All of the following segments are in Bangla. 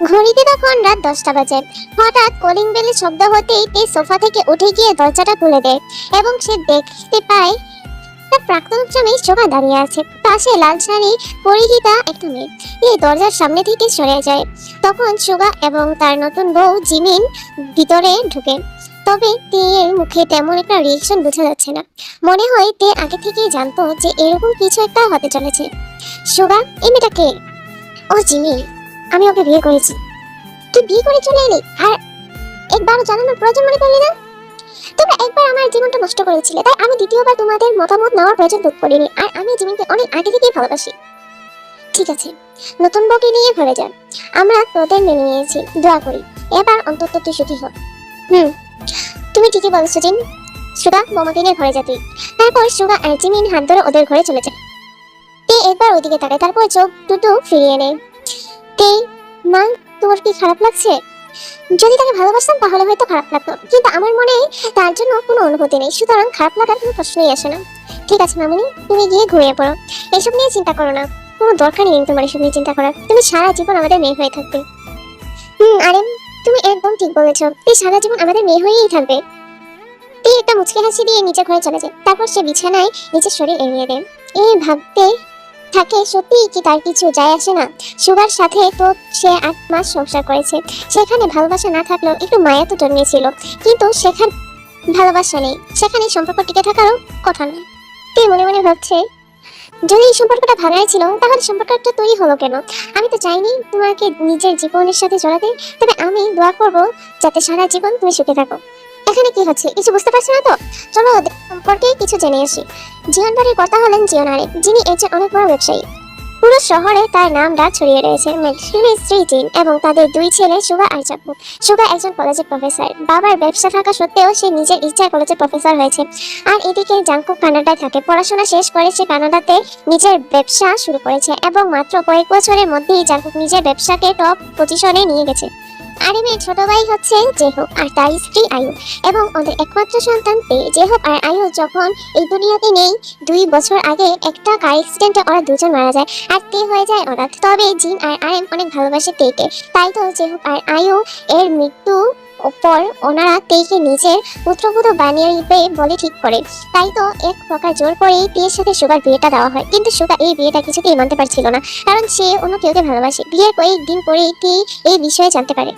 ঘড়িতে তখন রাত দশটা বাজে। হঠাৎ কলিং বেলের শব্দ হতেই তে সোফা থেকে উঠে গিয়ে দরজাটা খুলে দেয় এবং সে দেখতে পায় তার প্রাক্তন স্বামী শোভা দাঁড়িয়ে আছে। পাশে লাল শাড়ি পরিহিতা একটা মেয়ে। এই দরজার সামনে থেকে সরে যায়। তখন শোভা এবং তার নতুন বউ জিমিন ভিতরে ঢুকে। তবে তে এর মুখে তেমন একটা রিয়েকশন বোঝা যাচ্ছে না। মনে হয় তে আগে থেকেই জানতো যে এরকম কিছু একটা হতে চলেছে। শোভা এই মেয়েটা কে? ও জিমিন। আমি ওকে বিয়ে করেছি। তুই বিয়ে করে চলে এলি? আর একবারও জানানোর প্রয়োজন মনে করলি না? তোমরা একবার আমার জীবনটা নষ্ট করেছিলে, তাই আমি দ্বিতীয়বার তোমাদের মতামত নেওয়ার প্রয়োজন বোধ করিনি, আর আমি জীবনকে অনেক আগে থেকেই ভালোবাসি। ঠিক আছে, নতুন বউকে নিয়ে ঘরে যান আমরা তোদের মেনে নিয়েছি, দোয়া করি। এবার অন্তত তুই সুখী হ। হুম, তুমি ঠিকই বলছো, জিন। সুগা বোমাকে নিয়ে ঘরে যা তুই। তারপর সুগা আর জিমিন হাত ধরে ওদের ঘরে চলে যায়। তে একবার ওইদিকে তাকায়, তারপর চোখ দুটো ফিরিয়ে নেয়। তে মা, তোমার কি খারাপ লাগছে? যদি তাকে ভালোবাসতাম তাহলে হয়তো খারাপ লাগতো। কিন্তু আমার মনে তার জন্য কোনো অনুভূতি নেই। সুতরাং খারাপ লাগার কোনো প্রশ্নই আসে না। ঠিক আছে, মামনি, তুমি গিয়ে ঘুমিয়ে পড়ো। এসব নিয়ে চিন্তা করো না। কোনো দরকারই নেই তোমার এসব নিয়ে চিন্তা করার। তুমি সারা জীবন আমাদের মেয়ে হয়ে থাকবে। হুম আরে, তুমি একদম ঠিক বলেছ। এই সারা জীবন আমাদের মেয়ে হয়েই থাকবে। তুই একটা মুচকে হাসি দিয়ে নিচে ঘরে চলে যায়। তারপর সে বিছানায় নিজের শরীর এড়িয়ে দেয়। এই ভাবতে থাকে, সত্যিই কি তার কিছু যায় আসে না? সুগার সাথে তো সে আট মাস সংসার করেছে। সেখানে ভালোবাসা না থাকলেও একটু মায়া তো জন্মেছিল। কিন্তু সেখানে ভালোবাসা নেই। সেখানে সম্পর্ক টিকে থাকারও কথা নয় তুই মনে মনে ভাবছে, যদি এই সম্পর্কটা ভাঙাই ছিল, তাহলে সম্পর্কটা তৈরি হলো কেন? আমি তো চাইনি তোমাকে নিজের জীবনের সাথে জড়াতে। তবে আমি দোয়া করব যাতে সারা জীবন তুমি সুখে থাকো। এখানে কি হচ্ছে? কিছু বুঝতে পারছ না তো? চলো ওদের সম্পর্কে কিছু জেনে আসি। জিয়ন বাড়ির কথা হলেন জিয়ন আরে যিনি একজন অনেক বড় ব্যবসায়ী। পুরো শহরে তার নাম ছড়িয়ে রয়েছে। মেঘশ্রী স্ত্রী জিন এবং তাদের দুই ছেলে সুগা আর চাপ্পু সুগা একজন কলেজের প্রফেসর বাবার ব্যবসা থাকা সত্ত্বেও সে নিজের ইচ্ছায় কলেজের প্রফেসর হয়েছে। আর এদিকে জাঙ্কু কানাডায় থাকে। পড়াশোনা শেষ করে সে কানাডাতে নিজের ব্যবসা শুরু করেছে এবং মাত্র কয়েক বছরের মধ্যেই জাঙ্কুক নিজের ব্যবসাকে টপ পজিশনে নিয়ে গেছে। আরিমের ছোট ভাই হচ্ছে জেহক আর তার স্ত্রী আয়ু এবং ওদের একমাত্র সন্তান তে জেহক আর আয়ু যখন এই দুনিয়াতে নেই, দুই বছর আগে একটা কার অ্যাক্সিডেন্টে ওরা দুজন মারা যায়। আর তে হয়ে যায় অনাথ তবে জিন আর আরেম অনেক ভালোবাসে তেকে তাই তো জেহক আর আয়ু এর মৃত্যু পর ওনারা তেইকে নিজের পুত্রবধূ বানিয়ে বলে ঠিক করে। তাই তো এক প্রকার জোর করেই তেয়ের সাথে সুগার বিয়েটা দেওয়া হয়। কিন্তু সুগা এই বিয়েটা কিছুতেই মানতে পারছিল না। কারণ সে অন্য কেউকে ভালোবাসে। বিয়ের কয়েকদিন পরেই তে এই বিষয়ে জানতে পারে।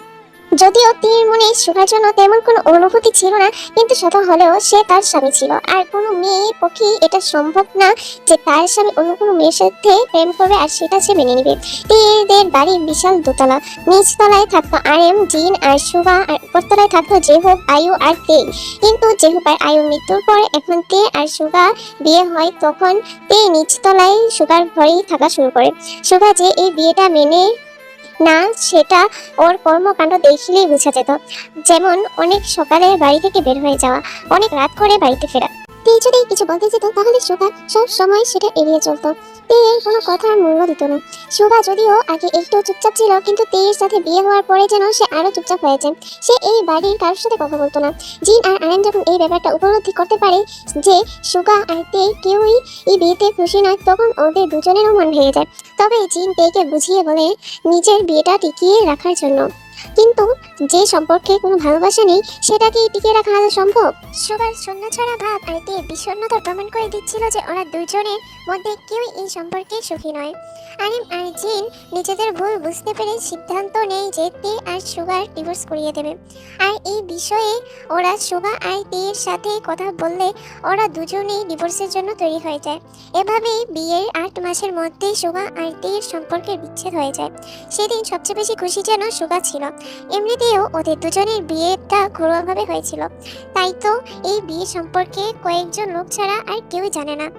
যদিও তীর মনে সুগার জন্য তেমন কোনো অনুভূতি ছিল না, কিন্তু শত হলেও সে তার স্বামী ছিল। আর কোনো মেয়ের পক্ষে এটা সম্ভব না যে তার স্বামী অন্য কোনো মেয়ের সাথে প্রেম করবে, আর সেটা সে মেনে নিবে। তীরদের বাড়ির বিশাল দোতলা। নিচতলায় থাকতো আর এম জিন, আর সুগা আর উপরতলায় থাকতো জেহুব, আয়ু, আর তে কিন্তু জেহুব আর আয়ু মৃত্যুর পর এখন তে আর সুগা বিয়ে হয় তখন তে নিচতলায় সুগার ঘরেই থাকা শুরু করে। সুগা যে এই বিয়েটা মেনে না, সেটা ওর কর্মকাণ্ড দেখলেই বোঝা যেত। যেমন অনেক সকালে বাড়ি থেকে বের হয়ে যাওয়া, অনেক রাত করে বাড়িতে ফেরা। তুই যদি কিছু বলতে যেত, তাহলে সুগা সব সময় সেটা এড়িয়ে চলতো। তে এর কোনো কথার মূল্য দিত না। সুগা যদিও আগে একটু চুপচাপ ছিল, কিন্তু তেয়ের সাথে বিয়ে হওয়ার পরে যেন সে আরও চুপচাপ হয়েছে সে এই বাড়ির কারোর সাথে কথা বলতো না। জিন আর আয়ন যখন এই ব্যাপারটা উপলব্ধি করতে পারে যে সুগা আর তে কেউই এই বিয়েতে খুশি নয়, তখন ওদের দুজনেরও মন ভেঙে যায়। তবে জিন তেকে বুঝিয়ে বলে, নিজের বিয়েটা টিকিয়ে রাখার জন্য। কিন্তু যে সম্পর্কে কোনো ভালোবাসা নেই সেটা কি টিকিয়ে রাখা সম্ভব? সবার শূন্য ছড়া ভাব আর তে বিষণ্ণতা প্রমাণ করে দিচ্ছিল যে ওরা দুজনের মধ্যে কেউই এই সম্পর্কে সুখী নয়। আরিম আর জিন নিজেদের ভুল বুঝতে পেরে সিদ্ধান্ত নেয় যে তে আর সুগার ডিভোর্স করিয়ে দেবে। আর এই বিষয়ে ওরা সুগা আর তেয়ের সাথে কথা বললে ওরা দুজনেই ডিভোর্সের জন্য তৈরি হয়ে যায়। এভাবেই বিয়ের আট মাসের মধ্যে সুগা আর তেয়ের সম্পর্কের বিচ্ছেদ হয়ে যায়। সেদিন সবচেয়ে বেশি খুশি যেন সুগা ছিল। এমনিতেও ওদের দুজনের বিয়েটা ঘরোয়াভাবে হয়েছিল। তাই তো এই বিয়ে সম্পর্কে কয়েকজন লোক ছাড়া আর কেউই জানে না।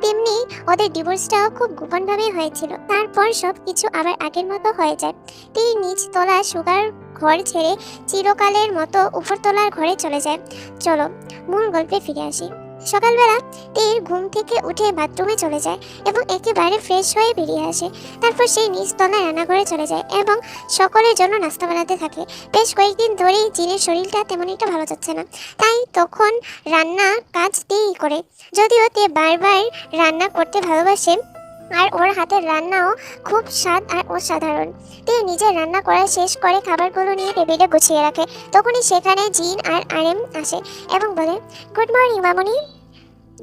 তেমনি ওদের ডিভোর্সটাও খুব গোপনভাবে হয়েছিল। তারপর সব কিছু আবার আগের মতো হয়ে যায়। তিনি নিচ তলা সুগার ঘর ছেড়ে চিরকালের মতো উপরতলার ঘরে চলে যায়। চলো, মূল গল্পে ফিরে আসি। সকালবেলা তীর ঘুম থেকে উঠে বাথরুমে চলে যায় এবং একেবারে ফ্রেশ হয়ে বেরিয়ে আসে। তারপর সেই নিচতলায় রান্নাঘরে চলে যায় এবং সকলের জন্য নাস্তা বানাতে থাকে। বেশ কয়েকদিন ধরেই জিনের শরীরটা তেমন একটা ভালো যাচ্ছে না। তাই তখন রান্না কাজ দিয়েই করে। যদিও তে বারবার রান্না করতে ভালোবাসে আর ওর হাতের রান্নাও খুব স্বাদ আর অসাধারণ। তে নিজের রান্না করা শেষ করে খাবারগুলো নিয়ে টেবিলে গুছিয়ে রাখে। তখনই সেখানে জিন আর আরেম আসে এবং বলে, গুড মর্নিং, মামনি।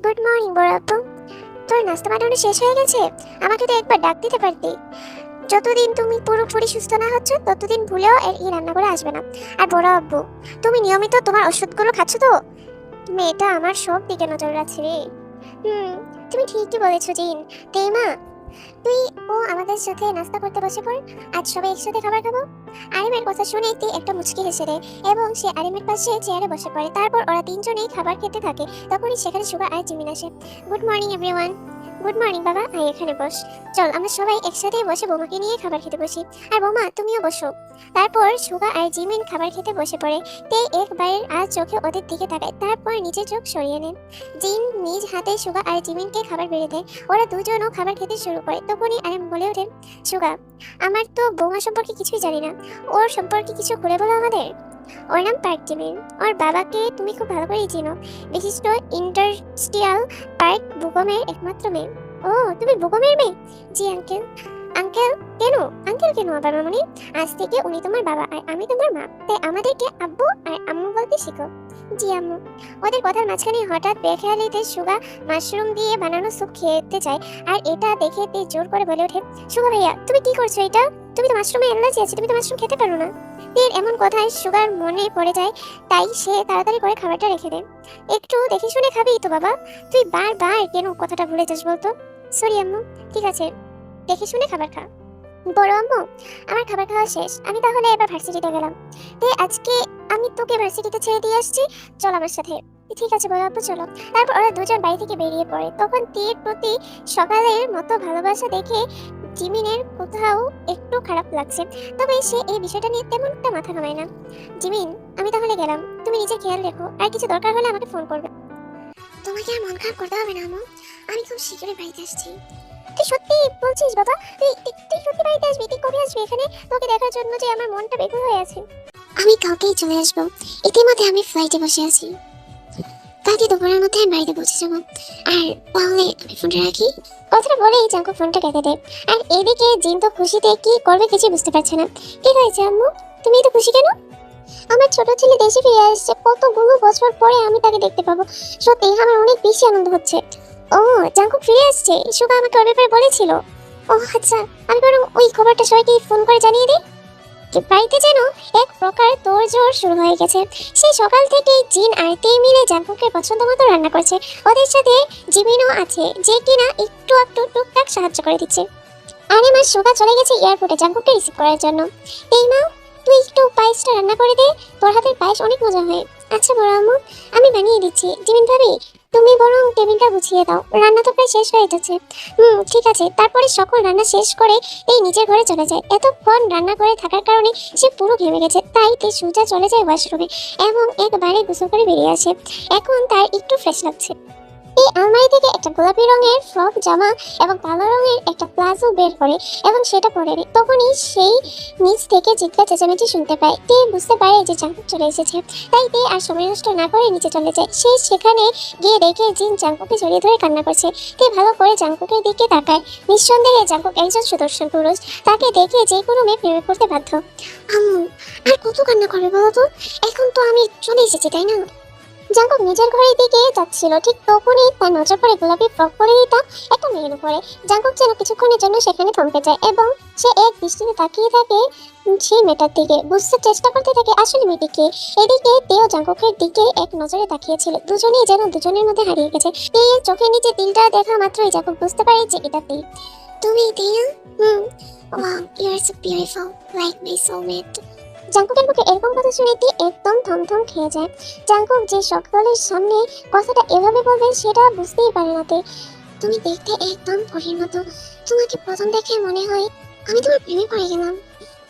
গুড মর্নিং, বড় আপু তোর নাস্তা বানানো শেষ হয়ে গেছে? আমাকে তো একবার ডাক দিতে পারতি। যতদিন তুমি পুরোপুরি সুস্থ না হচ্ছ, ততদিন ভুলেও এই রান্না করে আসবে না। আর বড় আব্বু, তুমি নিয়মিত তোমার ওষুধগুলো খাচ্ছ তো? মেয়েটা আমার সব দিকে নজর রাখছে রে। হুম তুমি ঠিকই বলেছ, জিন। তেমা তুই ও আমাদের সাথে নাস্তা করতে বসে পড়। আজ সবাই একসাথে খাবার খাব? আরিমের কথা শুনে তে একটা মুচকি হেসে দেয় এবং সে আরিমের পাশে চেয়ারে বসে পড়ে। তারপর ওরা তিনজনেই খাবার খেতে থাকে। তখনই সেখানে সুগা আর জিমিন আসে। Good morning, everyone. Good morning, বাবা। আয় এখানে বস। চল, আমরা সবাই একসাথে বসে বোমাকে নিয়ে খাবার খেতে বসি। আর বোমা, তুমিও বসো। তারপর সুগা আর জিমিন খাবার খেতে বসে পড়ে। তে একবারের আর চোখে ওদের দিকে তাকায়। তারপর নিজের চোখ সরিয়ে নেন জিন নিজ হাতে সুগা আর জিমিনকে খাবার বেড়ে দেয়। ওরা দুজনও খাবার খেতে শুরু করে। তখনই আরেম বলে ওঠেন সুগা আমার তো বৌমা সম্পর্কে কিছুই জানি না। ওর সম্পর্কে কিছু খুলে বলো আমাদের। ওর নাম পার্ক জিমিন ওর বাবাকে তুমি খুব ভালো করেই চিনো। বিশিষ্ট ইন্ডাস্ট্রিয়াল পার্ক বুকমের একমাত্র মেয়ে। ও, তুমি বুকমের মেয়ে? জি আঙ্কেল আঙ্কেল কেন? আঙ্কেল কেন আবার মামনি? আজ থেকে উনি তোমার বাবা আর আমি তোমার মা। তাই আমাদেরকে আব্বু আর আম্মু বলতে শিখো। জি আম্মু। ওদের কথার মাঝখানে হঠাৎ বেখেয়ালিতে সুগা মাশরুম দিয়ে বানানো স্যুপ খেতে চায় আর এটা দেখে তে জোর করে বলে ওঠে, সুগা ভাইয়া, তুমি কি করছ এটা? তুমি তো মাশরুমে অ্যালার্জি আছে, তুমি তো মাশরুম খেতে পারো না। তের এমন কথায় সুগার মনে পড়ে যায়, তাই সে তাড়াতাড়ি করে খাবারটা রেখে দেয়। একটু দেখে শুনে খাবি তো বাবা। তুই বারবার কেন কথাটা ভুলে যাস বলতো? সরি আম্মু, ঠিক আছে। দেখে শুনে খাবার খা। বড় আম্মু, আমার খাবার খাওয়া শেষ। আমি তাহলে এবার ভার্সিটিতে গেলাম। তে, আজকে আমি তোকে ভার্সিটিতে ছেড়ে দিয়ে আসছি। চল আমার সাথে। ঠিক আছে বড় আব্বু চলো। তারপর ওরা দুজন বাড়ি থেকে বেরিয়ে পড়ে। তখন তীর প্রতি সকালের মতো ভালোবাসা দেখে জিমিনের কোথাও একটু খারাপ লাগছে। তবে সে এই বিষয়টা নিয়ে তেমন একটা মাথা ঘামায় না। জিমিন, আমি তাহলে গেলাম। তুমি নিজের খেয়াল রেখো। আর কিছু দরকার হলে আমাকে ফোন করবে। তোমাকে আর মন খারাপ করতে হবে না আমি খুব শীঘ্রই বাড়িতে আসছি। তুই সত্যি বলছিস বাবা? তুই তুই- সত্যি বাড়িতে আসবি? তুই কবে আসবি এখানে? তোকে দেখার জন্য যে আমার মনটা বেকুল হয়ে আছে। আমি কালকেই চলে আসব। ইতিমধ্যে আমি ফ্লাইটে বসে আছি। কালকে দুপুরের মধ্যে আমি বাড়িতে পৌঁছে যাব। আর তাহলে আমি ফোনটা রাখি। কথাটা বলেই জাঙ্কু ফোনটা কেটে দেয়। আর এদিকে জিন তো খুশিতে কি করবে কিছু বুঝতে পারছে না। কি হয়েছে আম্মু? তুমি তো খুশি কেন? আমার ছোট ছেলে দেশে ফিরে আসছে। কতগুলো বছর পরে আমি তাকে দেখতে পাবো। সত্যি আমার অনেক বেশি আনন্দ হচ্ছে। ও, জাঙ্কু ফিরে আসছে। সুগা আমাকে ওর ব্যাপারে বলেছিল। ও আচ্ছা আমি বরং ওই খবরটা সবাইকে ফোন করে জানিয়ে দিই। বাড়িতে যেন এক প্রকার তোড়জোড় শুরু হয়ে গেছে। সেই সকাল থেকেই জিন আর তে মিলে জাঙ্কুকে পছন্দ মতো রান্না করছে। ওদের সাথে জিমিনও আছে, যে কিনা একটু একটু টুকটাক সাহায্য করে দিচ্ছে। আরে মা, সুগা চলে গেছে এয়ারপোর্টে জাঙ্কুকে রিসিভ করার জন্য। এই মা, তুই একটু পায়েসটা রান্না করে দে। তোর হাতের পায়েস অনেক মজা হয়। আচ্ছা বড় আমি বানিয়ে দিচ্ছি। জিমিন ভাবি তুমি বরং টেবিলটা গুছিয়ে দাও। রান্না তো প্রায় শেষ হয়ে যাচ্ছে হুম, ঠিক আছে। তারপরে সকল রান্না শেষ করে এই নিজের ঘরে চলে যায়। এতক্ষণ রান্না করে থাকার কারণে সে পুরো ঘেমে গেছে। তাই তে সোজা চলে যায় ওয়াশরুমে এবং একবারে গোসল করে বেরিয়ে আসে। এখন তার একটু ফ্রেশ লাগছে। এই আলমারি থেকে একটা গোলাপি রঙের ফ্রক, জামা এবং কালো রঙের একটা প্লাজো বের করে এবং সেটা পরে তখনই সেই নিচ থেকে চিৎকার চেঁচামেচি শুনতে পায়। তে বুঝতে পারে যে জাঙ্কুক চলে এসেছে। তাই তে আর সময় নষ্ট না করে নিচে চলে যায়। সে সেখানে গিয়ে দেখে জিন জাঙ্কুকে জড়িয়ে ধরে কান্না করছে। তে ভালো করে জাঙ্কুকের দিকে তাকায়। নিঃসন্দেহে জাঙ্কুক একজন সুদর্শন পুরুষ। তাকে দেখে যে কোনো মেয়ে প্রেমে পড়তে বাধ্য। আম্মু, আর কত কান্না করবে বলো তো? এখন তো আমি চলে এসেছি, তাই না? জাঙ্কুক নিজের ঘরের দিকে যাচ্ছিল, ঠিক তখনই তার নজর পড়ে গোলাপি ফ্রক পরিহিতা একটা মেয়ের উপরে। জাঙ্কুক যেন কিছুক্ষণের জন্য সেখানে থমকে যায় এবং সে এক দৃষ্টিতে তাকিয়ে থাকে সেই মেয়েটার দিকে। বুঝতে চেষ্টা করতে থাকে আসলে মেয়েটিকে। এদিকে তেও জাঙ্কুকের দিকে এক নজরে তাকিয়েছিল। দুজনেই যেন দুজনের মধ্যে হারিয়ে গেছে। তেয়ের চোখের নিচে তিলটা দেখা মাত্রই জাঙ্কুক বুঝতে পারে যে এটা তে। তুমি তেয়া হুম। Wow you are so beautiful like my soulmate জাঙ্কুকের মুখে এরকম কথা শুনে তে একদম থমথম খেয়ে যায়। জাঙ্কুক যে সকলের সামনে কথাটা এভাবে বলবে সেটা বুঝতেই পারে না তে। তুমি দেখতে একদম পরীর মতো। তোমাকে প্রথম দেখে মনে হয় আমি তোমার প্রেমে পড়ে গেলাম?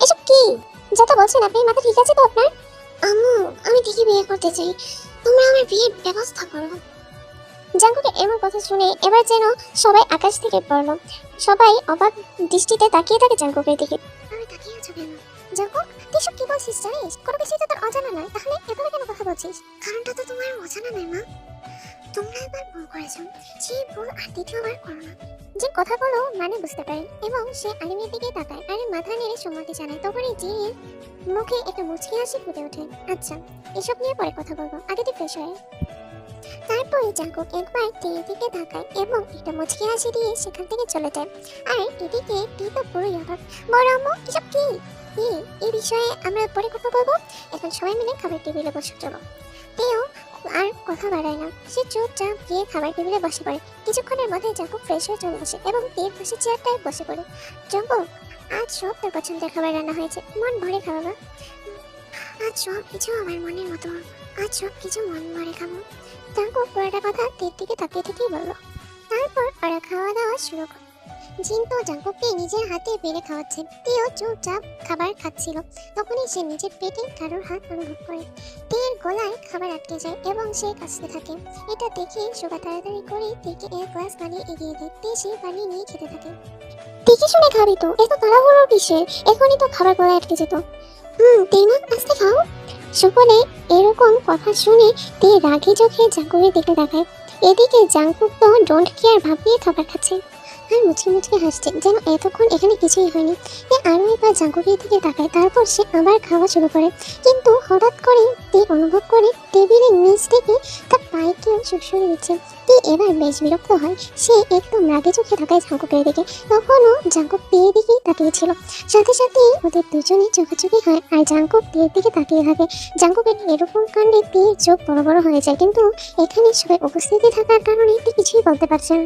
এসব কি? যা তো বলছেন আপনি, মাথা ঠিক আছে তো আপনার? আম্মু, আমি ঠিকই বিয়ে করতে চাই। তোমরা আমার বিয়ের ব্যবস্থা করো। জাঙ্কুকে এমন কথা শুনে এবার যেন সবাই আকাশ থেকে পড়ল। সবাই অবাক দৃষ্টিতে তাকিয়ে থাকে জাঙ্কুকের দিকে। তাকিয়ে আছো কেন জাঙ্কুক। তুই সব কি বলছিস জানিস? কোনো কিছুই তো তোর অজানা নয়। তাহলে এভাবে কেন কথা বলছিস? কারণটা তো তোমার অজানা নয় মা। তোমরা একবার ভুল করেছ। সেই ভুল আর দ্বিতীয়বার করো না। যে কথাগুলো মানে বুঝতে পারে। এবং সে আরিমের দিকে তাকায় আরিম মাথা নেড়ে সম্মতি জানায়। তখনই জিনের মুখে একটা মুচকি হাসি ফুটে ওঠে। আচ্ছা এসব নিয়ে পরে কথা বলব। আগে তুই ফ্রেশ হয়ে তারপরে জাঙ্কুক একবার টির দিকে তাকায় এবং একটা মুচকি হাসি দিয়ে সেখান থেকে চলে যায়। আর এদিকে টি তো পুরোই অবাক। বড় আম্মু এসব কি? কি এই বিষয়ে আমরা পরে কথা বলব। এখন সবাই মিলে খাবার টেবিলে বসে চলো। টিও আর কথা বাড়ায় না। সে চুপচাপ গিয়ে খাবার টেবিলে বসে পড়ে। কিছুক্ষণের ফ্রেশ হয়ে চলে আসে এবং টির পাশে চেয়ারটায় বসে পড়ে। আজ সব তোর পছন্দের খাবার রান্না হয়েছে। মন ভরে খাওয়া আজ সব কিছু আমার মনের মতো। আজ সব কিছু মন ভরে খাব। জাঙ্কুক পুরোটা কথা তীর দিকে তাকিয়ে থেকেই বলল। তারপর ওরা খাওয়া দাওয়া শুরু করে জিন তো জাঙ্কুককে নিজের হাতে বেড়ে খাওয়াচ্ছে। তেও চুপচাপ খাবার খাচ্ছিল। তখনই সে নিজের পেটে কারোর হাত অনুভব করে। তের গলায় খাবার আটকে যায় এবং সে কাশতে থাকে। এটা দেখে শোভা তাড়াতাড়ি করে তেকে এক গ্লাস পানি এগিয়ে দেয়। তে সেই পানি নিয়ে খেতে থাকে। দেখে শুনে খাবি তো? এত তাড়াহুড়ো কিসের? এখনই তো খাবার গলায় আটকে যেত। হুম তেমন আস্তে খাও। সুপনে এরকম কথা শুনে তে রাগে চোখে জাঙ্কুকের দিকে দেখায় এদিকে জাঙ্কুক তো ডোন্ট কেয়ার ভাবিয়ে খাবার খাচ্ছে। আর মুচকি মুচকি হাসছে। যেন এতক্ষণ এখানে কিছুই হয়নি। এ আরও একবার জাঙ্কুকের দিকে তাকায়, তারপর সে আবার খাওয়া শুরু করে। কিন্তু হঠাৎ করে তে অনুভব করে টেবিলের নিচ থেকে তার পায়ে কেউ সুরসুরি দিচ্ছে। তে এবার বেশ বিরক্ত হয়, সে একদম রাগে চোখে তাকায় জাঙ্কুকের দিকে। তখনও জাঙ্কুক তের দিকেই তাকিয়েছিল। সাথে সাথে ওদের দুজনে চোখাচোখি হয় আর জাঙ্কুক তের দিকে তাকিয়ে থাকে। জাঙ্কুকের এরকম কাণ্ডে তের চোখ বড় বড় হয়ে যায়, কিন্তু এখানে সবাই উপস্থিতি থাকার কারণে কিছুই বলতে পারছে না।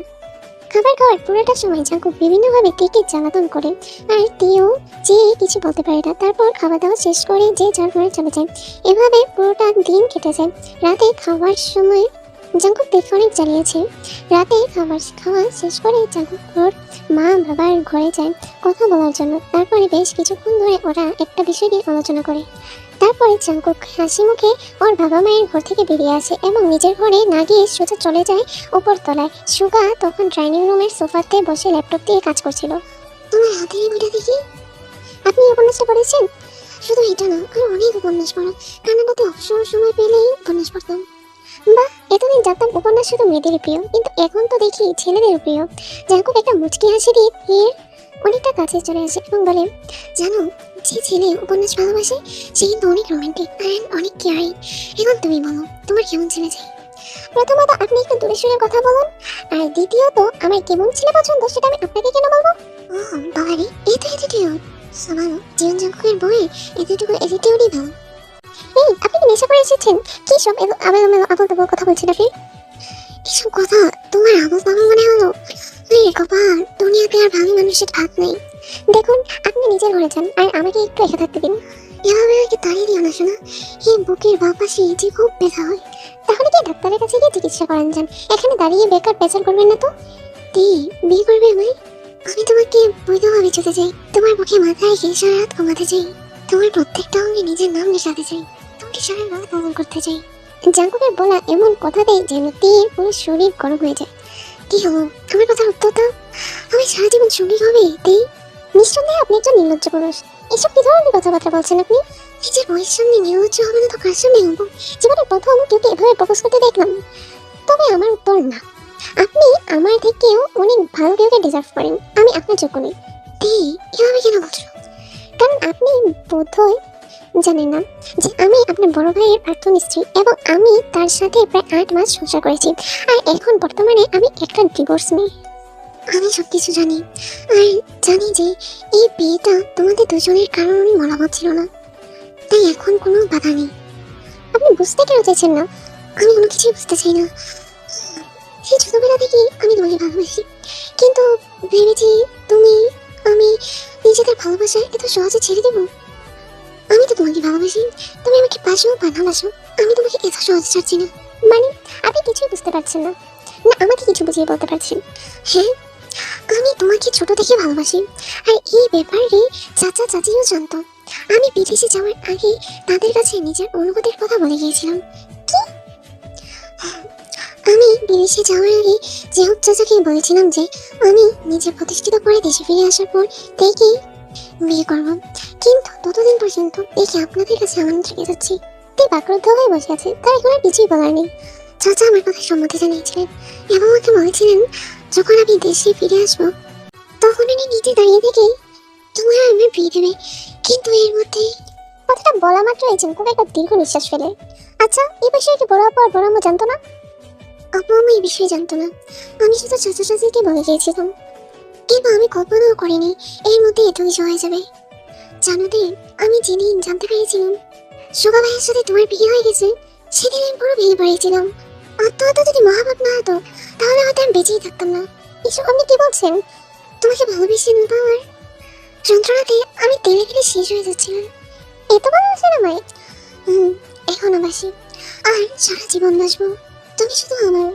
খাবার খাওয়ার পুরোটা সময় জাঙ্কুক বিভিন্নভাবে টিকে জ্বালাতন করে। আর তেও যে কিছু বলতে পারে না, তারপর খাওয়া দাওয়া শেষ করে যে যার ঘরে চলে যায়, এভাবে পুরোটা দিন কেটে যায়। রাতে খাওয়ার সময় জাঙ্কুক দেখে অনেক জ্বালিয়েছে। রাতে খাবার খাওয়া শেষ করে জাঙ্কুক ওর মা বাবার ঘরে যায় কথা বলার জন্য। তারপরে বেশ কিছুক্ষণ ধরে ওরা একটা বিষয় নিয়ে আলোচনা করে। তারপরে জাঙ্কুক হাসি মুখে ওর বাবা মায়ের ঘর থেকে বেরিয়ে আসে এবং নিজের ঘরে না গিয়ে সোজা চলে যায় উপর তলায় সুগা তখন ডাইনিং রুমের সোফাতে বসে ল্যাপটপ দিয়ে কাজ করছিল। তোমার হাতে এই দেখি? আপনি উপন্যাসটা পড়েছেন? শুধু এটা না, আর অনেক উপন্যাস পড়া। কানাডাতে অবসর সময় পেলেই উপন্যাস পড়তাম। বাহ, এতদিন জানতাম উপন্যাস শুধু মেয়েদের প্রিয়, কিন্তু এখন তো দেখি ছেলেদের প্রিয়। জাঙ্কুক একটা মুচকি হাসি দিয়ে অনেকটা কাছে চলে আসে এবং বলে, জানো যে ছেলে উপন্যাস ভালোবাসে সে কিন্তু অনেক রোমান্টিক অনেক কেয়ারিং এখন তুমি বলো, তোমার কেমন ছেলে চাই? প্রথমত আপনি একটু দূরে শুনে কথা বলুন, আর দ্বিতীয়ত, আমার কেমন ছেলে পছন্দ সেটা আমি আপনাকে কেন বলব? ও, বাবারে এই তো অ্যাটিটিউড সামানো জীবন জঙ্কুকের বইয়ে এতটুকু অ্যাটিটিউডই ভালো। এই, আপনি কি নেশা করে এসেছেন? কি সব আবেল মেলো আবল তাবল কথা বলছেন আপনি? এসব কথা তোমার আবল তাবল মনে হলো? আরে কপাল, দুনিয়াতে আর ভালো মানুষের ভাগ নেই। দেখুন, আপনি নিজের ঘরে যান আর আমাকে একটু একা থাকতে দিন। এভাবে আমাকে দিও না শোনা এই বুকের যে খুব ব্যথা হয়, তাহলে কি ডাক্তারের কাছে গিয়ে চিকিৎসা করান যান? এখানে দাঁড়িয়ে বেকার করবেন না তো? বিয়ে করবে ভাই আমি তোমাকে বৈধভাবে যেতে চাই। তোমার সারা রাত চাই। তোমার প্রত্যেকটা অঙ্গে নিজের নাম চাই। তোমাকে সারা রাত ভ্রমণ করতে চাই। জাঙ্কুকের বলা এমন কথাতেই যেন তীর পুরো শরীর গরম হয়ে যায়। কি হলো? আমার কথার উত্তর দাও আমি সারা জীবন সঙ্গী হবে তেই নিঃসন্দেহে আপনি একজন নির্লজ্জ পুরুষ এসব কি ধরনের কথাবার্তা বলছেন আপনি? নিজের বয়সের সামনে নির্লজ্জ হবে না তো কার সামনে হব? জীবনে প্রথম কেউকে এভাবে প্রপোজ করতে দেখলাম। তবে আমার উত্তর না। আপনি আমার থেকেও অনেক ভালো কেউকে ডিজার্ভ করেন। আমি আপনার যোগ্য নই। এভাবে কেন বলছো? কারণ আপনি বোধহয় জানেন না যে আমি আপনার বড় ভাইয়ের প্রাক্তন স্ত্রী এবং আমি তার সাথে প্রায় আট মাস সংসার করেছি। আর এখন বর্তমানে আমি একটা ডিভোর্স মেয়ে। আমি সব কিছু জানি। আর জানি যে এই বিয়েটা তোমাদের দুজনের কারণে মরামত ছিল না। তাই এখন কোনো বাধা নেই। আপনি বুঝতে কেন চাইছেন না? আমি কোনো কিছুই বুঝতে চাই না। সেই ছোটবেলা থেকেই আমি তোমাকে ভালোবাসি। কিন্তু ভেবেছি তুমি, আমি নিজেদের ভালোবাসা এত সহজে ছেড়ে দেবো? আমি তো তোমাকে ভালোবাসি। তুমি আমাকে বাসো বা ভালোবাসো আমি তোমাকে এত সহজে ছাড়ছি না। মানে আপনি কিছুই বুঝতে পারছেন না। না, আমাকে কিছু বুঝিয়ে বলতে পারছেন। হ্যাঁ আমি তোমাকে ছোট থেকে ভালোবাসি। আর এই ব্যাপারে চাচা চাচিও জানতো। আমি বিদেশে যাওয়ার আগে তাদের কাছে নিজের অনুভূতির কথা বলে গিয়েছিলাম। কি? আমি বিদেশে যাওয়ার আগে জেহুদ চাচাকে বলেছিলাম যে, আমি নিজে প্রতিষ্ঠিত করে দেশে ফিরে আসার পর দেখি বিয়ে করব। কিন্তু ততদিন পর্যন্ত দেখি আপনাদের কাছে আমন্ত্রণ যাচ্ছি। তে বাক্রুদ্ধ হয়ে বসে আছে। তার এখন কিছুই বলার নেই। চাচা আমার কথা সম্মতি জানিয়েছিলেন এবং আমাকে বলেছিলেন যখন আমি দেশে ফিরে আসব, তখন উনি নিজে দাঁড়িয়ে থেকে তোমার আমার বিয়ে দেবে কিন্তু এর মধ্যে কথাটা বলা মাত্র এই জাঙ্কুক একটা দীর্ঘ নিঃশ্বাস ফেলে। আচ্ছা এই বিষয়ে কি বড় আপু বড় আম্মু জানতো না? আপু আমি এই বিষয়ে জানতো না। আমি শুধু চাচা চাচিকে বলে গিয়েছিলাম। কিন্তু আমি কল্পনাও করিনি? এর মধ্যে এত কিছু হয়ে যাবে। জানো দে আমি যেদিন জানতে পেরেছিলাম সুগা ভাইয়ের সাথে তোমার বিয়ে হয়ে গেছে, সেদিন আমি পুরো ভেঙে পড়েছিলাম। আত্মহত্যা যদি মহাপাপ না হতো, তাহলে হয়তো আমি বেঁচেই থাকতাম না। এসব আপনি কি বলছেন? তোমাকে ভালোবেসে না পাওয়ার যন্ত্রণাতে আমি তেলে ফেলে শেষ হয়ে যাচ্ছিলাম। এত ভালোবাসেন আমায় হুম, এখনও বাসি আর সারা জীবন বাসবো তুমি শুধু আমার,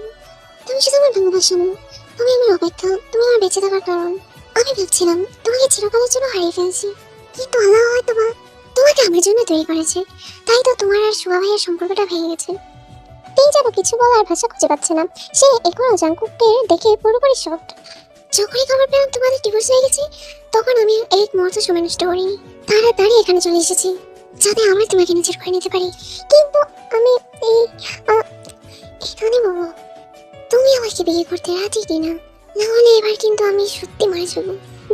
তুমি শুধু আমার ভালোবাসা। না তুমি আমার অপেক্ষা, তুমি আমার বেঁচে থাকার কারণ। আমি ভাবছিলাম, তোমাকে চিরকালের জন্য হারিয়ে ফেলছি। কিন্তু আল্লাহ হয়তো বা তোমাকে আমার জন্য তৈরি করেছে। তাই তো তোমার আর সুয়া ভাইয়ের সম্পর্কটা ভেঙে গেছে। তিনি যেন কিছু বলার ভাষা খুঁজে পাচ্ছে না। সে এখনও জাঙ্কুককে দেখে পুরোপুরি শক্ট যখনই খবর পেলাম তোমাদের ডিভোর্স হয়ে গেছে, তখন আমি এক মুহূর্ত সময় নষ্ট করিনি। তাড়াতাড়ি এখানে চলে এসেছি, যাতে আমি তোমাকে নিজের করে নিতে পারি। কিন্তু আমি এই এখানে বাবু তুমি আমাকে বিয়ে করতে রাজি কিনা? না হলে এবার কিন্তু আমি সত্যি মারা যাব।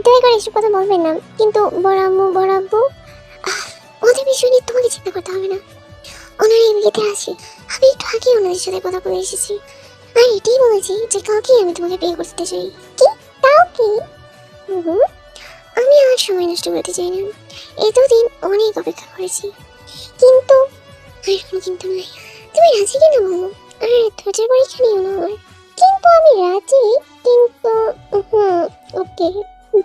দয়া করে এসব কথা বলবেন না। কিন্তু বড় আম্মু বড় আব্বু ওদের বিষয় নিয়ে তোমাকে চিন্তা করতে হবে না। ওনার এই বিয়েতে আছে। আমি একটু আগে ওনাদের সাথে কথা বলে এসেছি। আর এটাই বলেছি যে কাউকে আমি তোমাকে বিয়ে করতে চাই। কি? তাও কি? আমি আর সময় নষ্ট করতে চাই না। এতদিন অনেক অপেক্ষা করেছি। কিন্তু আর কোনো কিন্তু নয় তুমি রাজি কিনা বলো? আর ধৈর্যের পরীক্ষা নিও না আমার কিন্তু আমি রাজি, কিন্তু ওকে।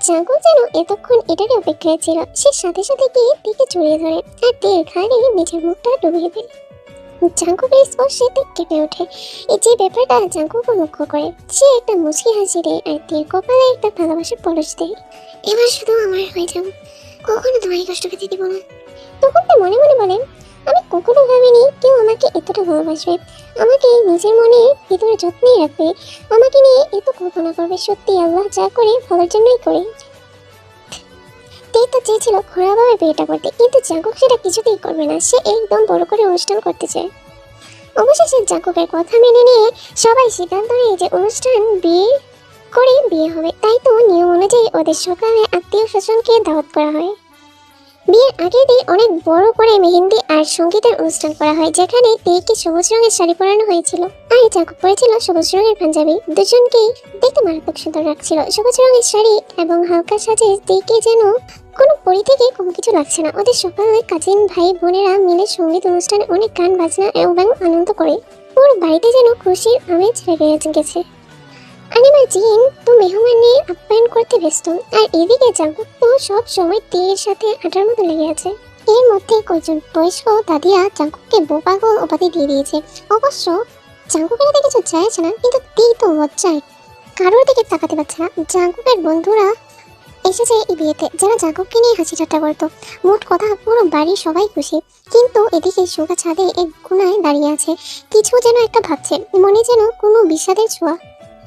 জাগো যেন এতক্ষণ এটারই অপেক্ষায় ছিল। সে সাথে সাথে গিয়ে দিকে জড়িয়ে ধরে আর তীর ঘাড়ে নিজের মুখটা ডুবিয়ে ফেলে জাঙ্কুকের স্পর্শে তীর কেঁপে ওঠে। এই যে ব্যাপারটা জাঙ্কুকে লক্ষ্য করে, সে একটা মুচকি হাসি দেয় আর তীর কপালে একটা ভালোবাসার পরশ দেয়। এবার শুধু আমার হয়ে যাও। কখনো তোমায় কষ্ট পেতে দিব না। তখন তো মনে মনে বলেন আমি কখনো ভাবিনি কেউ আমাকে এতটা ভালোবাসবে। আমাকে নিজের মনে ভিতরে যত্নে রাখবে। আমাকে নিয়ে এত কল্পনা করবে, সত্যি আল্লাহ যা করে ভালোর জন্যই করে। তেই তো চেয়েছিল ঘোরাভাবে বিয়েটা করতে, কিন্তু জাঙ্কুক সেটা কিছুতেই করবে না। সে একদম বড় করে অনুষ্ঠান করতে চায়। অবশেষে জাঙ্কুকের কথা মেনে নিয়ে সবাই সিদ্ধান্ত নেয় যে অনুষ্ঠান বিয়ে করে বিয়ে হবে। তাই তো নিয়ম অনুযায়ী ওদের সকালে আত্মীয় স্বজনকে দাওয়াত করা হয়। বিয়ের আগের দিন অনেক বড় করে মেহেন্দি আর সঙ্গীতের অনুষ্ঠান করা হয়, যেখানে তেইকে সবুজ রঙের শাড়ি পরানো হয়েছিল। আর জাকুব পরেছিল সবুজ রঙের পাঞ্জাবি। দুজনকেই দেখতে মারাত্মক সুন্দর লাগছিল। সবুজ রঙের শাড়ি এবং হালকা সাজে তেইকে যেন কোনো পরি থেকে কোনো কিছু লাগছে না। ওদের সকালে কাজিন ভাই বোনেরা মিলে সংগীত অনুষ্ঠানে অনেক গান, বাজনা এবং আনন্দ করে। পুরো বাড়িতে যেন খুশির আমেজ লেগে গেছে। আনিমা জিন, তো মেহমানের আপ্যায়ন করতে ব্যস্ত। আর এদিকে জাঙ্কুক তো সব সময় তীরের সাথে আটার মতো লেগে আছে। এর মধ্যে কয়েকজন বয়স্ক দাদিয়া জাঙ্কুককে বোপাগল উপাধি দিয়ে দিয়েছে। অবশ্য জাঙ্কুকের এতে কিছু যায় না, কিন্তু তি তো লজ্জায়। কারোর দিকে তাকাতে পারছে না। জাঙ্কুকের বন্ধুরা এসেছে এই বিয়েতে, যারা জাঙ্কুককে নিয়ে হাসি ঠাট্টা করতো। মোট কথা, পুরো বাড়ির সবাই খুশি। কিন্তু এদিকে সুগা ছাদে এক কোনায় দাঁড়িয়ে আছে। কিছু যেন একটা ভাবছে, মনে যেন কোনো বিষাদের ছোঁয়া।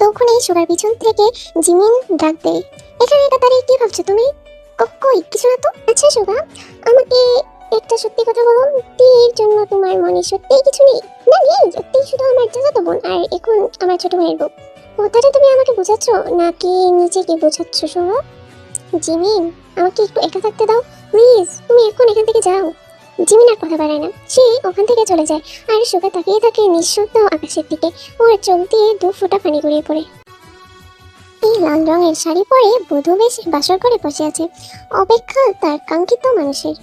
তখনই সুগার পিছন থেকে জিমিন ডাক দেয় এখানে এটা দাঁড়িয়ে কি ভাবছ তুমি? কই? কিছু না তো? আচ্ছা সুগা আমাকে একটা সত্যি কথা বলো। তীর জন্য তোমার মনে সত্যিই কিছু নেই? না, নেই সত্যি শুধু আমার চাচাতো বোন, আর এখন আমার ছোট ভাইয়ের বউ। কথাটা তুমি আমাকে বোঝাচ্ছ? নাকি নিজেকে বোঝাচ্ছ সুগা জিমিন, আমাকে একটু একা থাকতে দাও, প্লিজ। তুমি এখন এখান থেকে যাও। জিমিন আর কথা বাড়ায় না। সে ওখান থেকে চলে যায় আর সুগা তাকিয়ে থাকে নিঃশব্দ আকাশের দিকে। ওর চোখ দিয়ে দু ফোঁটা পানি গড়িয়ে পড়ে। এই লাল রঙের শাড়ি পরে বধূ বেশ বাসর করে বসে আছে। অপেক্ষা তার কাঙ্ক্ষিত মানুষের।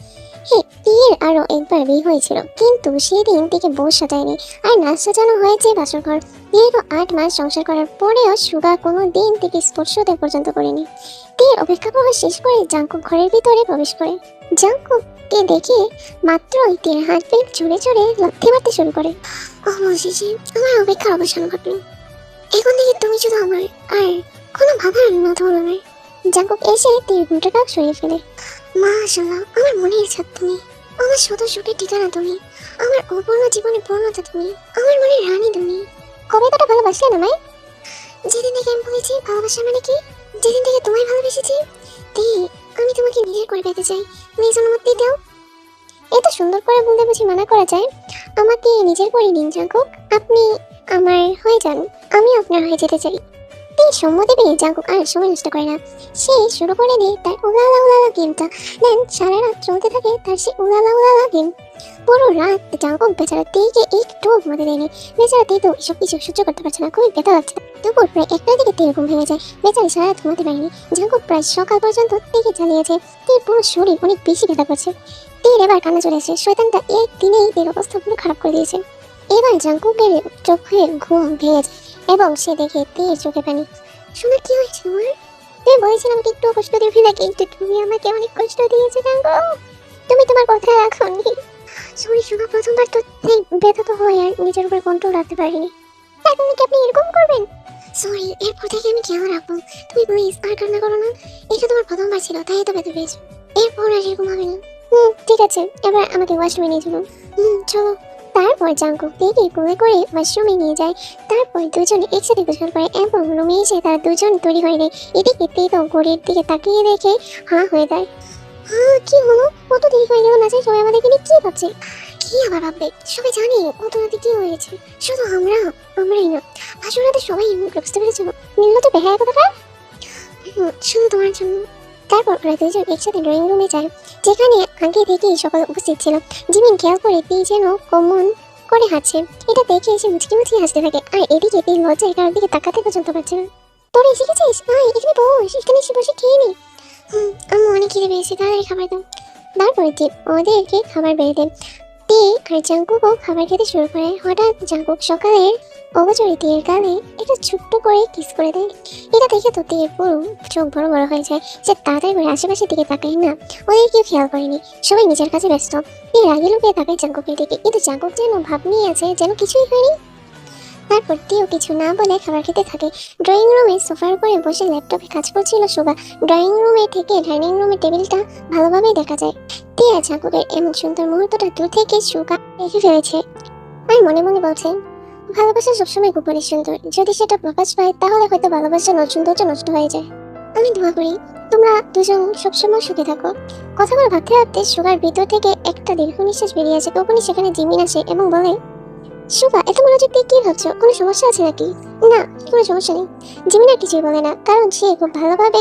হে, বিয়ের আরও একবার বিয়ে হয়েছিল, কিন্তু সেদিন থেকে বউ সাজায়নি আর নাচ সাজানো হয়েছে বাসর ঘর দীর্ঘ আট মাস সংসার করার পরেও সুগা কোনো দিন থেকে স্পর্শতে পর্যন্ত করেনি। বিয়ের অপেক্ষা করা শেষ করে জাঙ্কুক ঘরের ভিতরে প্রবেশ করে। জাঙ্কুককে দেখে মাত্রই তীর হাত পেট চড়ে চড়ে লাথি মারতে শুরু করে। অবশেষে আমার অপেক্ষার অবসান ঘটলো। এখন থেকে তুমি শুধু আমার আর কোনো ভাবার মতো হলো না। জাঙ্কুক এসে তীর ঘুমটাটা সরিয়ে ফেলে। মাশাল্লাহ আমার মনের ছাদ তুমি। আমার শত সুখের ঠিকানা তুমি। আমার অপূর্ণ জীবনের পূর্ণতা তুমি। আমার মনের রানী তুমি। কবে তোটা ভালোবাসলে না, মাই? যেদিন থেকে আমি বলেছি ভালোবাসা মানে কি? যেদিন থেকে তোমায় ভালোবেসেছি তে আমি তোমাকে নিজের করে পেতে চাই। করে বলতে বুঝি মানা করা যায়? আমাকে নিজের করে নিন জাঙ্কুক আপনি আমার হয়ে যান আমি আপনার হয়ে যেতে চাই। তে সম্মতি পেয়ে জাঙ্কুক আর সময় নষ্ট করে না। সে শুরু করে দেয় তার উলালা উলালা গেমটা দেন, সারা রাত চলতে থাকে তার সে উলালা উলালা গেম। পুরো রাত জাঙ্কুক বেচারা তেইকে একটু ঘুমাতে দেয়নি। বেচারা তেই তো এসব কিছু সহ্য করতে পারছে না, খুবই ব্যথা লাগছে। দুপুর প্রায় একটার দিকে তেল ঘুম ভেঙে যায়। বেচারি সারা রাত ঘুমাতে পারেনি। জাঙ্কুক প্রায় সকাল পর্যন্ত তেকে চালিয়েছে তের পুরো শরীর অনেক বেশি ব্যথা করছে। তের এবার কান্না চলে আসে। শয়তানটা এক দিনেই তের অবস্থা পুরো খারাপ করে দিয়েছে। এবার জাঙ্কুকের চোখে ঘুম ভেঙে এবং সে দেখে তের চোখে পানি। শোনা কি হয়েছে তোমার? তুমি বলেছিলাম আমাকে একটু কষ্ট দিবি না কিন্তু তুমি আমাকে অনেক কষ্ট দিয়েছ জাঙ্কু। তুমি তোমার কথা রাখোনি। সরি শোনা প্রথমবার তো এই ব্যথা তো হয় আর নিজের উপর কন্ট্রোল রাখতে পারিনি। এখন কি আপনি এরকম করবেন? সরি, এরপর থেকে আমি খেয়াল রাখব? তুমি প্লিজ আর কান্না করো না। এটা তোমার প্রথমবার ছিল, তাই তো ব্যথা পেয়েছ। এরপর আর এরকম হবে না। হুম, ঠিক আছে, এবার আমাকে ওয়াশরুমে নিয়ে চলুন হুম, চলো। তারপর জাঙ্কুক থেকে কোলে করে ওয়াশরুমে নিয়ে যায়। তারপর দুজন একসাথে গোসল করে এবং রুমে এসে তারা দুজন তৈরি হয়ে নেয় এদিকে তেতো ঘড়ির দিকে তাকিয়ে দেখে হাঁ হয়ে যায়। হ্যাঁ কি হলো? কত দেরি হয়ে গেল, না যে সবাই আমাদেরকে নিয়ে কি ভাবছে? কি আবার ভাববে? সবাই জানে কত রাতে কি হয়েছে শুধু আমরা, আমরাই না। আসলে রাতে সবাই বুঝতে পেরেছ নীল তো বেহায় কথাটা? শুধু তোমার জন্য। তারপর ওরা দুজন একসাথে ড্রয়িং রুমে যায়, যেখানে আগে থেকেই সকল উপস্থিত ছিল। জিমিন খেয়াল করে পি যেন কমন করে হাঁটছে। এটা দেখে এসে মুচকি মুচকি হাসতে থাকে। আর এদিকে এই লজ্জায় কারোর দিকে তাকাতে পর্যন্ত পারছে না। তোর এসে গেছিস আয়, এখানে বস, এখানে এসে বসে খেয়ে নি। আমি অনেক খিদে পেয়েছি, তাড়াতাড়ি খাবার দাও। তারপরে তি ওদেরকে খাবার বেড়ে দেন তি আর জাঙ্কুকও খাবার খেতে শুরু করে। হঠাৎ জাঙ্কুক সকালের অবচরে তীর গালে এটা ছোট্ট করে কিস করে দেয়। এটা দেখে তো পুরো চোখ বড় বড় হয়ে যায়। সে তাড়াতাড়ি করে আশেপাশের দিকে তাকায় না। ওদের কেউ খেয়াল করেনি। সবাই নিজের কাছে ব্যস্ত। তীর আগে লুকিয়ে তাকায় জাঙ্কুকের দিকে। কিন্তু জাঙ্কুক যেন ভাব নিয়ে আছে যেন কিছুই হয়নি। তারপর কিছু না বলে খাবার খেতে থাকে। ড্রয়িং রুমে সোফার উপরে বসে ল্যাপটপে কাজ করছিল শোভা। ড্রয়িং রুমে থেকে ডাইনিং রুমের টেবিলটা ভালোভাবেই দেখা যায়। টিয়া ঝাঁকুকের এমন সুন্দর মুহূর্তটা দূর থেকে সুগা দেখে ফেলেছে। আর মনে মনে বলছে, ভালোবাসা সবসময় গোপনে সুন্দর। যদি সেটা প্রকাশ পায়, তাহলে হয়তো ভালোবাসার সৌন্দর্য নষ্ট হয়ে যায়। আমি দোয়া করি, তোমরা দুজন সবসময় সুখে থাকো। কথাগুলো ভাবতে ভাবতে সুগার ভিতর থেকে একটা দীর্ঘ নিঃশ্বাস বেরিয়ে আসে। তখনই সেখানে জিমিন আসে এবং বলে সুগা এত মনোযোগ দিয়ে কি ভাবছ? কোনো সমস্যা আছে নাকি? না, কোনো সমস্যা নেই। জিমিন আর কিছুই বলে না, কারণ সে খুব ভালোভাবে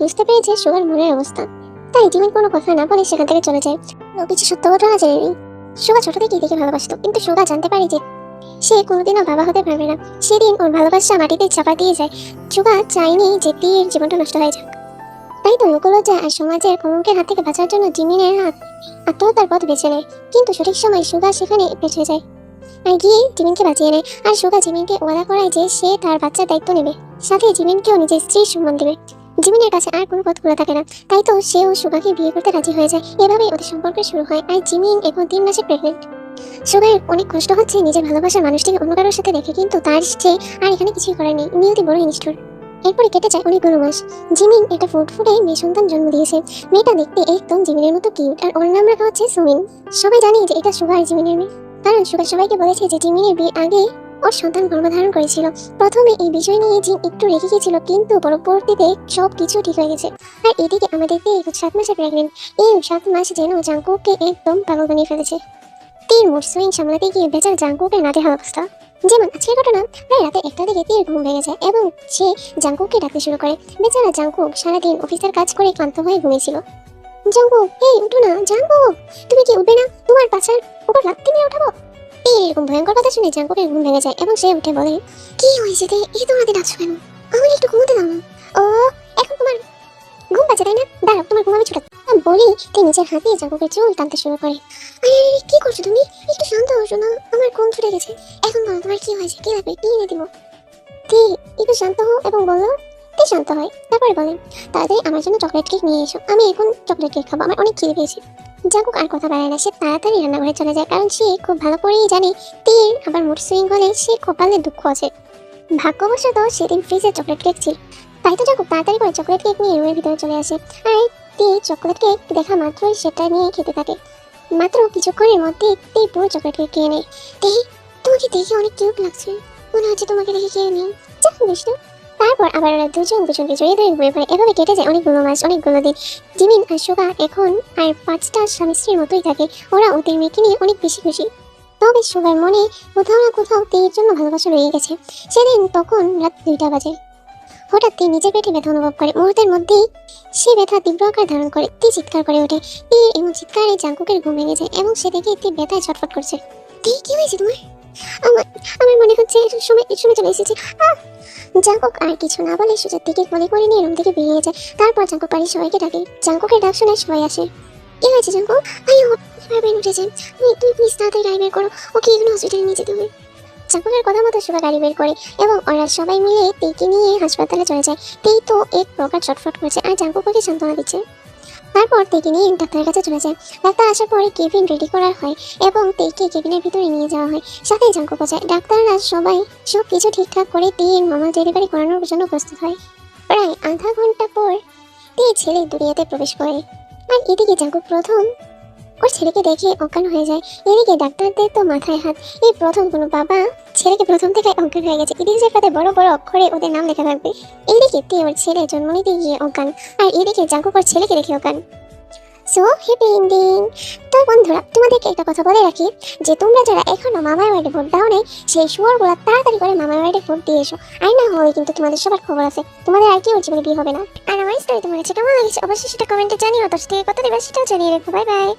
বুঝতে পেরেছে সুগার মনের অবস্থা। তাই জিমিন কোনো কথা না বলে সেখান থেকে চলে যায়। ও কিছু সত্য ঘটনা জেনে নেই। সুগা ছোট থেকেই দেখে ভালোবাসতো, কিন্তু সুগা জানতে পারে যে সে কোনোদিনও বাবা হতে পারবে না। সেদিন ওর ভালোবাসা মাটিতে চাপা দিয়ে যায়। সুগা চাইনি যে তীর জীবনটা নষ্ট হয়ে যাক। তাই তো লোকলজ্জা আর সমাজের কলঙ্কের হাত থেকে বাঁচার জন্য জিমিনের হাত আত্মহত্যার পথ বেছে নেয়। কিন্তু সঠিক সময় সুগা সেখানে বেঁচে যায়। গিয়ে জিমিনকে বাঁচিয়ে নেয় আর সুগা জিমিনকে ওয়াদা করায় যে সে তার বাচ্চার দায়িত্ব নেবে। সাথে জিমিনকেও নিজের স্ত্রীর সম্মান দেবে। জিমিনের কাছে আর কোনো পথ খোলা থাকে না। তাই তো সে ও সুগাকে বিয়ে করতে রাজি হয়ে যায়। এভাবেই ওদের সম্পর্ক শুরু হয় আর জিমিন এখন তিন মাসে প্রেগনেন্ট সুগার অনেক কষ্ট হচ্ছে নিজের ভালোবাসার মানুষটিকে অন্য কারোর সাথে দেখে, কিন্তু তার সে আর এখানে কিছুই করার নেই। নিয়তি বড় নিষ্ঠুর। এরপরে কেটে যায় অনেকগুলো মাস জিমিন একটা ফুট ফুটে মেয়ে সন্তান জন্ম দিয়েছে। মেয়েটা দেখতে একদম জিমিনের মতো কিউট আর ওর নাম রাখা হচ্ছে সুমিন। সবাই জানে যে এটা সুগার জিমিনের মেয়ে। কারণ সুগার সবাইকে বলেছে যে জিমিনের বিয়ে আগে ওর সন্তান গর্ভধারণ করেছিল। প্রথমে এই বিষয় নিয়ে জিম একটু রেখে গিয়েছিল কিন্তু পরবর্তীতে সব কিছু ঠিক হয়ে গেছে। আর এদিকে আমাদের দিয়ে সাত মাসে প্রেগনেন্ট এই সাত মাস যেন জাঙ্কুককে একদম পাগল বানিয়ে ফেলেছে। তীর মুড সুইং সামলাতে গিয়ে বেচার জাঙ্কুকের নাজেহাল অবস্থা। যেমন আজকের ঘটনা, প্রায় রাতে একটা দিকে তীর ঘুম ভেঙে যায় এবং সে জাঙ্কুককে ডাকতে শুরু করে। বেচারা জাঙ্কুক সারাদিন অফিসের কাজ করে ক্লান্ত হয়ে ঘুমিয়েছিল। জাঙ্কুক এই উঠো না, জাঙ্কুক! তুমি কি উঠবে না? তোমার বাচ্চার উপর উঠাবো এই এরকম ভয়ঙ্কর কথা শুনে জাঙ্কুকের ঘুম ভেঙে যায় এবং সে উঠে বলে, কি হয়েছে তে এই তোমাকে ডাকছো কেন? আমাকে একটু ঘুমোতে দাও ও, এখন তোমার ঘুম পাচ্ছে, তাই না? দাঁড়াও, তোমার ঘুম আমি ছুটাতে বলি, তে নিজের হাতে জাঙ্কুকের চুল টানতে শুরু করে। আরে কি করছ তুমি? একটু শান্ত হও না? আমার ঘুম ছুটে গেছে। এখন বলো তোমার কি হয়েছে? কি লাগবে? কি এনে দিব? তে, একটু শান্ত হও এবং বলো। তে শান্ত হয়, তারপরে বলেন। তাড়াতাড়ি আমার জন্য চকলেট কেক নিয়ে এসো। আমি এখন চকলেট কেক খাব, আমার অনেক খিদে পেয়েছে। জাগুক আর কথা বাড়ায় না। সে তাড়াতাড়ি রান্নাঘরে চলে যায়, কারণ সে খুব ভালো করেই জানে তীর আবার মুড সুইং হলে সে কপালে দুঃখ আছে। ভাগ্যবশত সেদিন ফ্রিজে চকলেট কেক ছিল। তাই তো জাগুক তাড়াতাড়ি করে চকলেট কেক নিয়ে রুমের ভিতরে চলে আসে। আর তীর চকলেট কেক দেখা মাত্রই সেটা নিয়ে খেতে থাকে। মাত্র কিছুক্ষণের মধ্যে তীর পুরো চকলেট কেক খেয়ে নেয়। তে, তোমাকে দেখে অনেক কিউট লাগছে। মনে হচ্ছে তোমাকে দেখে খেয়ে নেই যা বিষ্ণু তারপর আবার ওরা দুজন দুজনকে জড়িয়ে ধরে ঘুরে পড়ে। এভাবে কেটে যায় অনেকগুলো মাস, অনেকগুলো দিন। জিমিন আর সুগা এখন আর পাঁচটা স্বামী স্ত্রীর মতোই থাকে। ওরা ওদের মেয়েকে নিয়ে অনেক বেশি খুশি। তবে সুগার মনে কোথাও না কোথাও তেয়ের জন্য ভালোবাসা রয়ে গেছে। সেদিন তখন রাত দুইটা বাজে। হঠাৎ তে নিজের পেটে ব্যথা অনুভব করে। মুহূর্তের মধ্যেই সে ব্যথা তীব্র আকার ধারণ করে। তে চিৎকার করে ওঠে। তে এমন চিৎকারে জাঙ্কুকের ঘুম ভেঙে যায় এবং সে দেখে তে ব্যথায় ছটফট করছে। তে কি হয়েছে তোমার? আমার মনে হচ্ছে সময় সময় চলে এসেছে! জাঙ্কুক আর কিছু না বলে সুজার দিকে কোলে করে নিয়ে রুম থেকে বেরিয়ে যায়। তারপর জাঙ্কুক বাড়ির সবাইকে ডাকে। জাঙ্কুকের ডাক শুনে সবাই আসে। কি হয়েছে জাঙ্কুক? আইও এবার বের উঠেছে তুই প্লিজ তাড়াতাড়ি গাড়ি বের করো। ওকে এগুলো হসপিটালে নিয়ে যেতে হবে। জাঙ্কুকের কথা মতো সুগা গাড়ি বের করে এবং ওরা সবাই মিলে তেইকে নিয়ে হাসপাতালে চলে যায়। তেই তো এক প্রকার ছটফট করছে। আর জাঙ্কুক ওকে সান্ত্বনা দিচ্ছে। তারপর তেকে নিয়ে ডাক্তারের কাছে চলে যায়। ডাক্তার আসার পরে কেবিন রেডি করা হয় এবং তেকে কেবিনের ভিতরে নিয়ে যাওয়া হয়। সাথে জাঙ্কুকও যায় ডাক্তাররা সবাই সব কিছু ঠিকঠাক করে তেয়ের মামা ডেলিভারি করানোর জন্য প্রস্তুত হয়। প্রায় আধা ঘণ্টা পর তে ছেলে দুনিয়াতে প্রবেশ করে। আর এদিকে জাঙ্কুক প্রথম ওর ছেলেকে দেখে অজ্ঞান হয়ে যায়। এদিকে ডাক্তারদের তো মাথায় হাত। এই প্রথম কোনো বাবা ছেলেকে প্রথম থেকে অজ্ঞান হয়ে গেছে। ইতিহাসের পাতে বড় বড় অক্ষরে ওদের নাম লেখা থাকবে। এদিকে তে ওর ছেলে জন্ম নিতে গিয়ে অজ্ঞান। আর এদিকে জাঙ্কুক ওর ছেলেকে দেখে অজ্ঞান। সো হ্যাপি বন্ধুরা, তোমাদেরকে একটা কথা বলে রাখি, যে তোমরা যারা এখনও মামার বাড়িতে ভোট দাও নাই সেই শুয়ারগুলো তাড়াতাড়ি করে মামার বাড়িতে ভোট দিয়ে এসো। আর না হয় কিন্তু তোমাদের সবার খবর আছে। তোমাদের আর কেউ জীবনে বিয়ে হবে না। আর আমার স্টোরি তোমার কাছে কেমন লাগছে, অবশ্যই সেটা কমেন্টে জানিও। থেকে কত দিবা সেটাও জানিয়ে রেখো। Bye bye